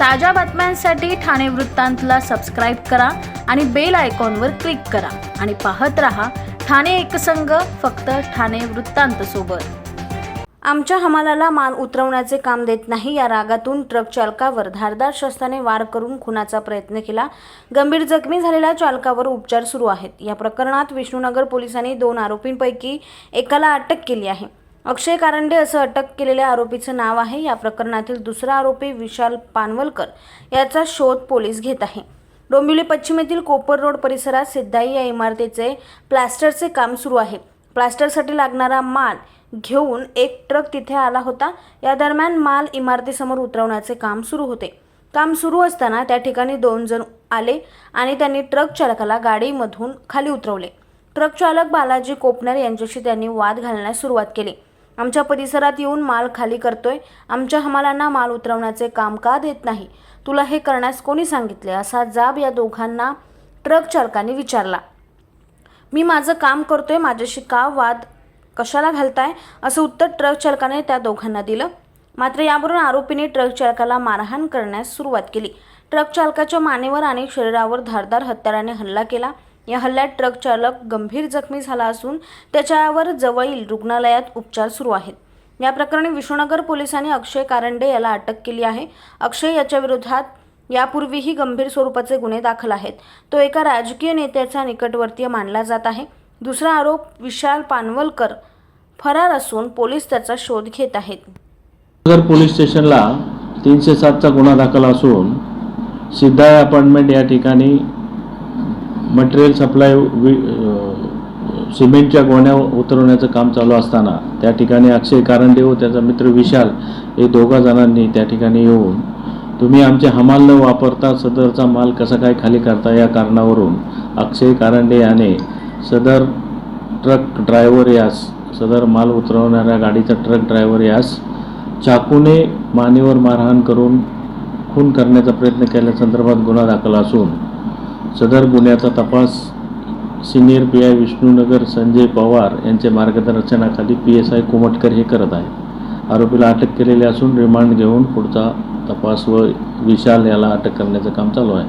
ताज्या बातम्यांसाठी ठाणे वृत्तांतला सबस्क्राईब करा आणि बेल आयकॉनवर क्लिक करा. आणि पाहत रहा ठाणे एकसंघ फक्त ठाणे वृत्तांत सोबत. आमच्या हमालाला मान उतरवण्याचे काम देत नाही या रागातून ट्रक चालकावर धारदार शस्त्राने वार करून खुनाचा प्रयत्न केला. गंभीर जखमी झालेल्या चालकावर उपचार सुरू आहेत. या प्रकरणात विष्णुनगर पोलिसांनी दोन आरोपींपैकी एकाला अटक केली आहे. अक्षय कारंडे असं अटक केलेल्या आरोपीचं नाव आहे. या प्रकरणातील दुसरा आरोपी विशाल पानवलकर याचा शोध पोलीस घेत आहे. डोंबिवली पश्चिमेतील कोपर रोड परिसरात सिद्धाई या इमारतीचे प्लास्टरचे काम सुरू आहे. प्लास्टरसाठी लागणारा माल घेऊन एक ट्रक तिथे आला होता. या दरम्यान माल इमारतीसमोर उतरवण्याचे काम सुरू होते. काम सुरू असताना त्या ठिकाणी दोन जण आले आणि त्यांनी ट्रक चालकाला गाडीमधून खाली उतरवले. ट्रक चालक बालाजी कोपनर यांच्याशी त्यांनी वाद घालण्यास सुरुवात केली. आमच्या परिसरात येऊन माल खाली करतोय. आमच्या हमालांना माल उतरवण्याचे काम का देत नाही? तुला हे करण्यास कोणी सांगितले? असा जाब या दोघांना ट्रक चालकाने विचारला. मी माझं काम करतोय माझ्याशी का वाद कशाला घालताय? असं उत्तर ट्रक चालकाने त्या दोघांना दिलं. मात्र यावरून आरोपीने ट्रक चालकाला मारहाण करण्यास सुरुवात केली. ट्रक चालकाच्या मानेवर आणि शरीरावर धारदार हत्याराने हल्ला केला. या हल्ल्यात ट्रक चालक गंभीर जखमी झाला असून त्याच्यावर जवळील रुग्णालयात उपचार सुरू आहेत. या प्रकरणी विष्णुनगर पोलिसांनी अक्षय कारंडे याला अटक केली आहे. अक्षय याच्या विरोधात यापूर्वीही गंभीर स्वरूपाचे गुन्हे दाखल आहेत. तो एका राजकीय नेत्याचा निकटवर्तीय मानला जात आहे. दुसरा आरोप विशाल पानवलकर फरार असून पोलीस त्याचा शोध घेत आहेत. नगर पोलीस स्टेशनला तीनशे सातचा गुन्हा दाखल असून सिद्धाय अपार्टमेंट या ठिकाणी मटेरियल सप्लाय वि सिमेंटच्या गोण्या उतरवण्याचं काम चालू असताना त्या ठिकाणी अक्षय कारंडे व त्याचा मित्र विशाल हे दोघा जणांनी त्या ठिकाणी येऊन तुम्ही आमचे हमाल न वापरता सदरचा माल कसा काय खाली करता? या कारणावरून अक्षय कारंडे याने सदर ट्रक ड्रायव्हर यास सदर माल उतरवणाऱ्या गाडीचा ट्रक ड्रायव्हर यास चाकूने मानेवर मारहाण करून खून करण्याचा प्रयत्न केल्यासंदर्भात गुन्हा दाखल असून सदर गुन्ह्याचा तपास senior P I Vishnunagar Sanjay Pawar यांच्या मार्गदर्शनाखाली पी एस आय कुमटकर हे करत आहे आरोपीला अटक केलेली असून रिमांड घेऊन पुढचा तपास व विशाल याला अटक करण्याचं काम चालू आहे.